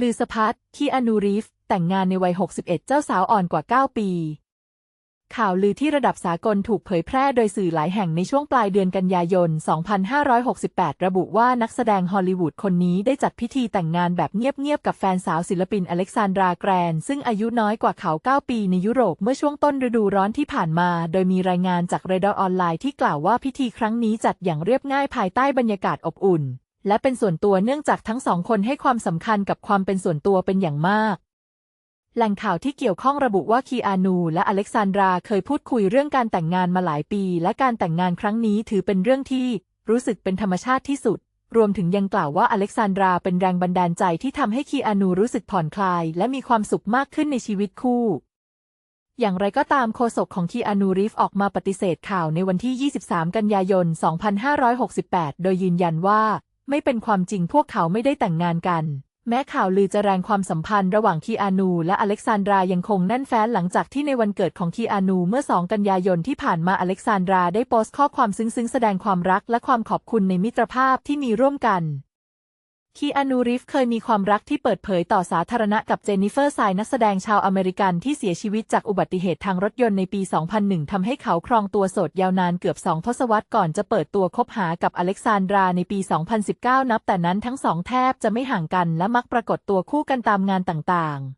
ลือสพัดคีอานูรีฟ แต่งงานในวัย 61 เจ้าสาวอ่อนกว่า 9 ปี ข่าวลือที่ระดับสากลถูกเผยแพร่โดยสื่อหลายแห่งในช่วงปลายเดือนกันยายน 2568 ระบุว่านักแสดงฮอลลีวูดคนนี้ได้จัดพิธีแต่งงานแบบเงียบๆ กับแฟนสาวศิลปินอเล็กซานดราแกรน ซึ่งอายุน้อยกว่าเขา 9 ปีในยุโรปเมื่อช่วงต้นฤดูร้อนที่ผ่านมา โดยมีรายงานจากเรดาร์ออนไลน์ที่กล่าวว่าพิธีครั้งนี้จัดอย่างเรียบง่ายภายใต้บรรยากาศอบอุ่น และเป็นส่วนตัวเนื่องจากทั้งสองคนให้ความสำคัญกับความเป็นส่วนตัวเป็นอย่างมากแหล่งข่าวที่เกี่ยวข้องระบุว่าคีอานูและอเล็กซานดราเคยพูดคุยเรื่องการแต่งงานมาหลายปี และการแต่งงานครั้งนี้ถือเป็นเรื่องที่รู้สึกเป็นธรรมชาติที่สุด รวมถึงยังกล่าวว่าอเล็กซานดราเป็นแรงบันดาลใจที่ทำให้คีอานูรู้สึกผ่อนคลาย และมีความสุขมากขึ้นในชีวิตคู่ อย่างไรก็ตามโฆษกของคีอานูรีฟออกมาปฏิเสธข่าวในวันที่ 23 กันยายน 2568 โดยยืนยันว่า ไม่เป็นความจริงพวกเขาไม่ได้แต่งงานกัน แม้ข่าวลือจะแรงความสัมพันธ์ระหว่างคีอานู และอเล็กซานดรายังคงแน่นแฟ้นหลังจากที่ในวันเกิดของคีอานูเมื่อ 2 กันยายนที่ผ่านมาอเล็กซานดราได้โพสต์ข้อความซึ้งๆ แสดงความรักและความขอบคุณในมิตรภาพที่มีร่วมกัน คีอานูริฟเคยมีความรักที่เปิดเผยต่อสาธารณะกับเจนนิเฟอร์ไซนักแสดงชาวอเมริกันที่เสียชีวิตจากอุบัติเหตุทางรถยนต์ในปี 2001 ทำให้เขาครองตัวโสดยาวนานเกือบสองทศวรรษก่อนจะเปิดตัวคบหากับอเล็กซานดราในปี 2019 นับแต่นั้นทั้งสองแทบจะไม่ห่างกันและมักปรากฏตัวคู่กันตามงานต่างๆ